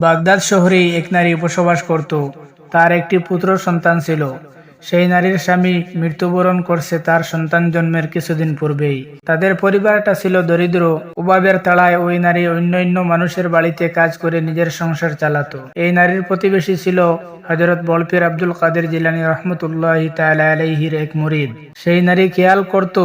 Baghdad শহরে এক নারী বসবাস করত। তার একটি পুত্র সন্তান ছিল। সেই নারীর স্বামী মৃত্যুবরণ করছে তার সন্তান জন্মের কিছুদিন পূর্বেই। তাদের পরিবারটা ছিল দরিদ্র। অভাবের তাড়ায় ওই নারী অন্য অন্য মানুষের বাড়িতে কাজ করে নিজের সংসার চালাতো। এই নারীর প্রতিবেশী ছিল হজরত বলপির আব্দুল কাদের জিলানি রহমতুল্লাহ তালা আলাইহির এক মুরিদ। সেই নারী খেয়াল করত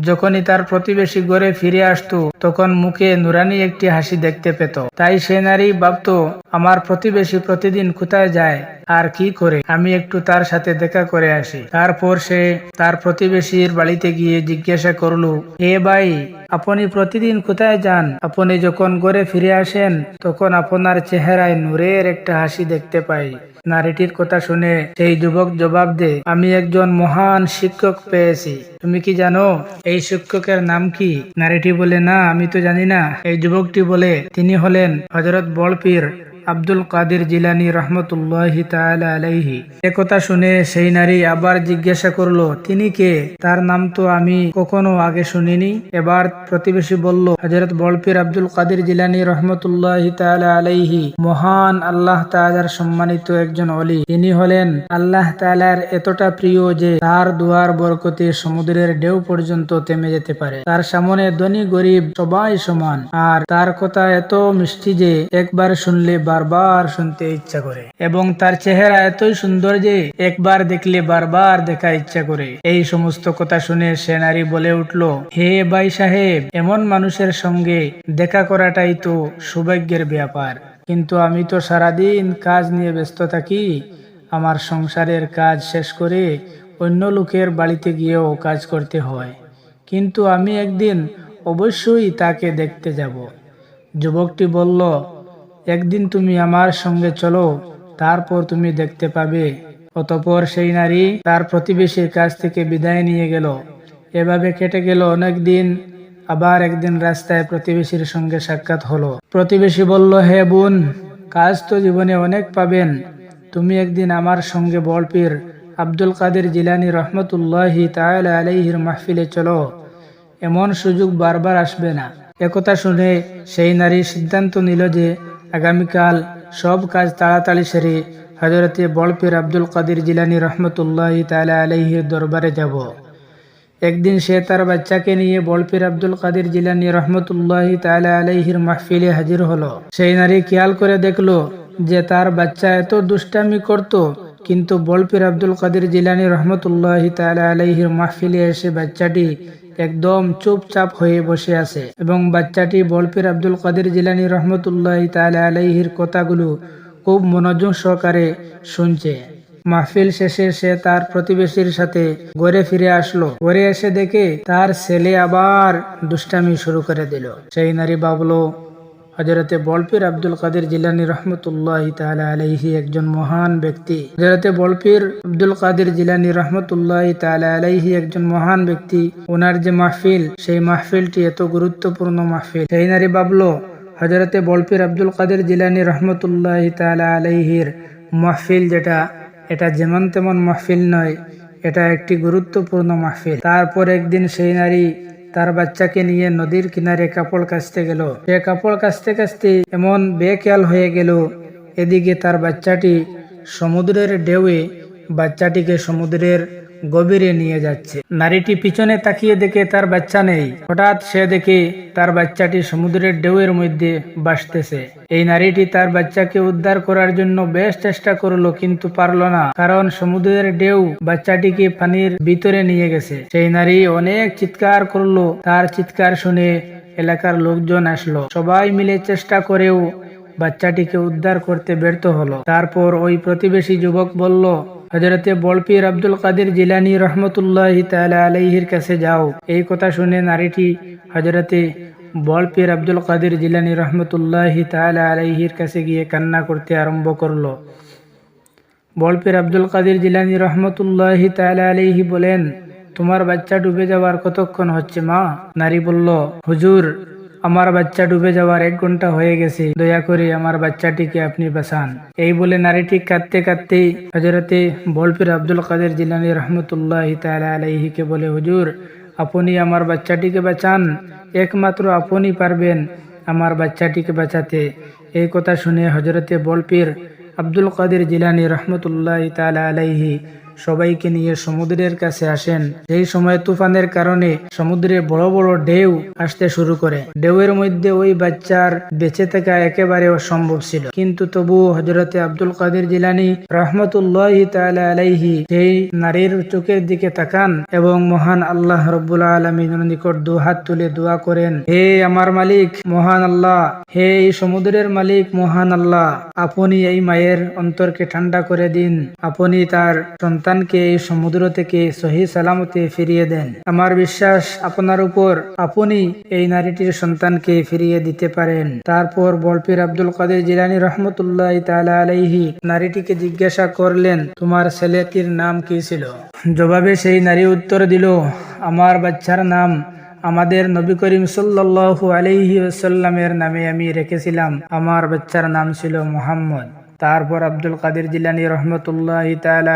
যখনই তার প্রতিবেশী ঘরে ফিরে আসতো, তখন মুখে নুরানি একটি হাসি দেখতে পেত। তাই সে নারী ভাবত, আমার প্রতিবেশী প্রতিদিন কোথায় যায়? আর কি করে? আমি একটু তার সাথে দেখা করে আসি। তারপর সে তার প্রতিবেশীর বাড়িতে গিয়ে জিজ্ঞাসা করল, এ ভাই, আপনি প্রতিদিন কোথায় যান? আপনি যখন ঘরে ফিরে আসেন, তখন আপনার চেহারায় নূরের একটা হাসি দেখতে পাই। নারীটির কথা শুনে সেই যুবক জবাব দে, আমি একজন মহান শিক্ষক পেয়েছি। তুমি কি জানো, এই শিক্ষকের নাম কি? নারীটি বলে, না, আমি তো জানি না। এই যুবকটি বলে, তিনি হলেন হজরত বলপীর। আব্দুল কাদের জিলানি রহমতুল্লাহ আলাইহি। একথা শুনে সেই নারী আবার জিজ্ঞাসা করল, তিনি কে? তার নাম তো আমি কখনো আগে শুনিনি। এবার প্রতিবেশী বলল হজরত বলপীর আব্দুল কাদের জিলানি রহমতুল্লাহ আলাইহি, মহান আল্লাহ তালার সম্মানিত একজন অলি তিনি হলেন আল্লাহ তালার এতটা প্রিয় যে তার দুয়ার বরকতে সমুদ্রের ঢেউ পর্যন্ত থেমে যেতে পারে। তার সামনে ধনী গরিব সবাই সমান। আর তার কথা এত মিষ্টি যে একবার শুনলে বারবার শুনতে ইচ্ছা করে। এবং তার চেহারা এতই সুন্দর যে একবার দেখলে বারবার দেখা ইচ্ছা করে। এই সমস্ত কথা শুনে সে নারী বলে উঠল, হে ভাই সাহেব, এমন মানুষের সঙ্গে দেখা করাটাই তো সৌভাগ্যের ব্যাপার। কিন্তু আমি তো সারাদিন কাজ নিয়ে ব্যস্ত থাকি। আমার সংসারের কাজ শেষ করে অন্য লোকের বাড়িতে গিয়েও কাজ করতে হয়। কিন্তু আমি একদিন অবশ্যই তাকে দেখতে যাব। যুবকটি বলল একদিন তুমি আমার সঙ্গে চলো, তারপর তুমি দেখতে পাবে। অতপর সেই নারী তার প্রতিবেশীর কাছ থেকে বিদায় নিয়ে গেল। এভাবে কেটে গেল অনেক দিন। আবার একদিন রাস্তায় প্রতিবেশীর সঙ্গে সাক্ষাৎ হলো। প্রতিবেশী বলল, হে বোন, কাজ তো জীবনে অনেক পাবেন। তুমি একদিন আমার সঙ্গে বলপীর আব্দুল কাদের জিলানি রহমতুল্লাহি তাহলে আলাইহির মাহফিলে চলো। এমন সুযোগ বারবার আসবে না। একথা শুনে সেই নারী সিদ্ধান্ত নিল যে আগামীকাল সব কাজ তাড়াতাড়ি সেরে হজরতে বলপীর আব্দুল কাদির জিলানি রহমতুল্লাহ তালা আলহির দরবারে যাব। একদিন সে তার বাচ্চাকে নিয়ে বলপীর আব্দুল কাদির জিলানি রহমতুল্লাহ তালা আলহির মাহফিলে হাজির হলো। সেই নারী খেয়াল করে দেখল যে তার বাচ্চা এত দুষ্টামি করত, কিন্তু বলপীর আব্দুল কাদির জিলানি রহমতুল্লাহ তালা আলহির মাহফিলে এসে বাচ্চাটি একদম চুপচাপ হয়ে বসে আছে এবং বাচ্চাটি বলপির আব্দুল কাদের জিলানি রহমতুল্লাহ তালা আলাইহির কথাগুলো খুব মনোযোগ সহকারে শুনছে। মাহফিল শেষে সে তার প্রতিবেশীর সাথে ঘরে ফিরে আসলো। ঘরে এসে দেখে তার ছেলে আবার দুষ্টামি শুরু করে দিল। সেই নারী ভাবলো হজরতে বলপীর আব্দুল কাদের জিলানি রহমতুল্লাহ তালা আলাইহি একজন মহান ব্যক্তি। হজরতে বলপীর আব্দুল কাদের জিলানি রহমতুল্লাহ তালা আলাইহি একজন মহান ব্যক্তি। ওনার যে মাহফিল, সেই মাহফিলটি এত গুরুত্বপূর্ণ মাহফিল। সেই নারী ভাবলো হজরতে বলপীর আব্দুল কাদের জিলানি রহমতুল্লাহ তালা আলাইহির মাহফিল যেটা, এটা যেমন তেমন মাহফিল নয়, এটা একটি গুরুত্বপূর্ণ মাহফিল। তারপর একদিন সেই নারী তার বাচ্চাকে নিয়ে নদীর কিনারে কাপড় কাচতে গেল। সে কাপড় কাচতে কাচতে এমন বেখেয়াল হয়ে গেল। এদিকে তার বাচ্চাটি সমুদ্রের ঢেউয়ে বাচ্চাটিকে সমুদ্রের গভীরে নিয়ে যাচ্ছে। নারীটি পিছনে তাকিয়ে দেখে তার বাচ্চা নেই। হঠাৎ সে দেখে তার বাচ্চাটি সমুদ্রের ঢেউয়ের মধ্যে বাসতেছে এই নারীটি তার বাচ্চাকে উদ্ধার করার জন্য বেশ চেষ্টা করল, কিন্তু পারল না, কারণ সমুদ্রের ঢেউ বাচ্চাটিকে পানির ভিতরে নিয়ে গেছে। সেই নারী অনেক চিৎকার করল। তার চিৎকার শুনে এলাকার লোকজন আসলো। সবাই মিলে চেষ্টা করেও বাচ্চাটিকে উদ্ধার করতে ব্যর্থ হলো। তারপর ওই প্রতিবেশী যুবক বলল হজরতে বলপীর আব্দুল কাদের জিলানি রহমতুল্লাহ তালা আলাইহির কাছে যাও। এই কথা শুনে নারীটি হজরতে বলপীর আব্দুল কাদের জিলানি রহমতুল্লাহ তালা আলাইহির কাছে গিয়ে কান্না করতে আরম্ভ করল। বলপীর আব্দুল কাদের জিলানি রহমতুল্লাহ তালা আলাইহি বলেন, তোমার বাচ্চা ডুবে যাওয়ার কতক্ষণ হচ্ছে মা? নারী বলল, হুজুর আমার বাচ্চা ডুবে যাওয়ার এক ঘণ্টা হয়ে গেছে। দয়া করে আমার বাচ্চাটিকে আপনি বাঁচান। এই বলে নারীটি কাঁদতে কাঁদতে হজরতে বলপির আব্দুল কাদের জিলানি রহমতুল্লাহ তালা আলাইহিকে বলে, হুজুর, আপনি আমার বাচ্চাটিকে বাঁচান। একমাত্র আপনি পারবেন আমার বাচ্চাটিকে বাঁচাতে। এই কথা শুনে হজরতে বলপীর আব্দুল কাদের জিলানি রহমতুল্লাহ তালা আলাইহি সবাইকে নিয়ে সমুদ্রের কাছে আসেন। সেই সময় তুফানের কারণে সমুদ্রে বড় বড় ঢেউ আসতে শুরু করে। ঢেউয়ের মধ্যে ওই বাচ্চার বেঁচে থাকা একেবারে অসম্ভব ছিল। কিন্তু তবু হজরতে আব্দুল কাদের জিলানি রহমতুল্লাহ আলাইহি সেই নারীর চোখের দিকে তাকান এবং মহান আল্লাহ রব্বুল আলমীর নিকট দু হাত তুলে দোয়া করেন, হে আমার মালিক, মহান আল্লাহ, হে এই সমুদ্রের মালিক, মহান আল্লাহ, আপনি এই মায়ের অন্তরকে ঠান্ডা করে দিন। আপনি তার সন্তানকে এই সমুদ্র থেকে সহি সালামতে ফিরিয়ে দেন। আমার বিশ্বাস আপনার উপর আপনি এই নারীটির সন্তানকে ফিরিয়ে দিতে পারেন। তারপর বলপির আব্দুল কাদের জিলানি রহমতুল্লাহ তালা আলাইহি নারীটিকে জিজ্ঞাসা করলেন, তোমার ছেলেটির নাম কি ছিল? জবাবে সেই নারী উত্তর দিল, আমার বাচ্চার নাম আমাদের নবী করিম সাল্লাল্লাহু আলাইহি ওয়াসাল্লামের নামে আমি রেখেছিলাম। আমার বাচ্চার নাম ছিল মোহাম্মদ। তারপর আব্দুল কাদের জিলানি রহমতুল্লাহ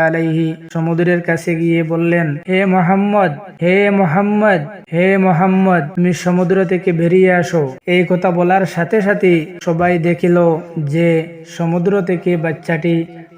আলাইহি সমুদ্রের কাছে গিয়ে বললেন, হে মোহাম্মদ হে মোহাম্মদ হে মোহাম্মদ, তুমি সমুদ্র থেকে বেরিয়ে আসো। এই কথা বলার সাথে সাথে সবাই দেখিল যে সমুদ্র থেকে বাচ্চাটি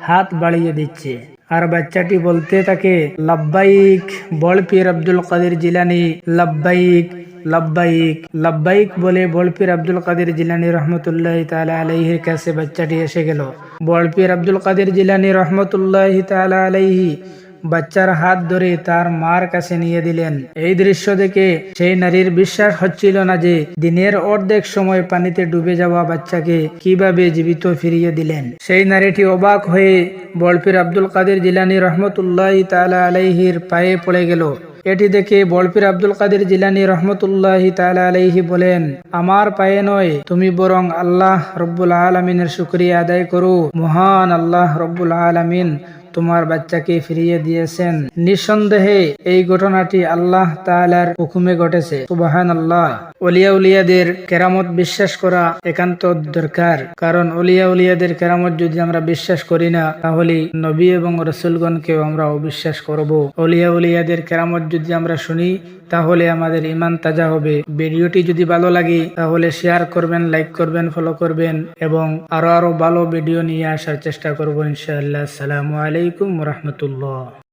হাত বাড়িয়ে দিচ্ছে। আর বাচ্চাটি বলতে থাকে, লাব্বাইক বলপীর আব্দুল কাদের জিলানি, লাব্বাইক লাব্বাইক লাব্বাইক বলে বলপীর আব্দুল কাদের জিলানি রহমতুল্লাহ তালা আলাইহির কাছে বাচ্চাটি এসে গেল। বলপীর আব্দুল কাদের জিলানি রহমতুল্লাহ তালা আলাইহি বাচ্চার হাত ধরে তার মার কাছে নিয়ে দিলেন। এই দৃশ্য দেখে সেই নারীর বিশ্বাস হচ্ছিল না যে দিনের অর্ধেক সময় পানিতে ডুবে যাওয়া বাচ্চাকে কীভাবে জীবিত ফিরিয়ে দিলেন। সেই নারীটি অবাক হয়ে বলপীর আব্দুল কাদের জিলানি রহমতুল্লাহ তালা আলাইহির পায়ে পড়ে গেল। এটি দেখে বলপির আব্দুল কাদের জিলানি রহমতুল্লাহ তালা আলাইহি বলেন, আমার পায়ে নয়, তুমি বরং আল্লাহ রব্বুল আলমিনের শুক্রিয়া আদায় করো। মহান আল্লাহ রব্বুল আলমিন তোমার বাচ্চাকে ফিরিয়ে দিয়েছেন। নিঃসন্দেহে এই ঘটনাটি আল্লাহ তালার হুকুমে ঘটেছে। সুবাহান আল্লাহ অলিয়া উলিয়াদের কেরামত বিশ্বাস করা একান্ত দরকার। কারণ অলিয়া উলিয়াদের কেরামত যদি আমরা বিশ্বাস করি না, তাহলে নবী এবং রসুলগণকেও আমরা অবিশ্বাস করব। অলিয়া উলিয়াদের কেরামত যদি আমরা শুনি, তাহলে আমাদের ইমান তাজা হবে। ভিডিওটি যদি ভালো লাগে, তাহলে শেয়ার করবেন, লাইক করবেন, ফলো করবেন এবং আরও আরও ভালো ভিডিও নিয়ে আসার চেষ্টা করব ইনশাআল্লাহ। আসসালামু আলাইকুম। রহমতুল্লাহ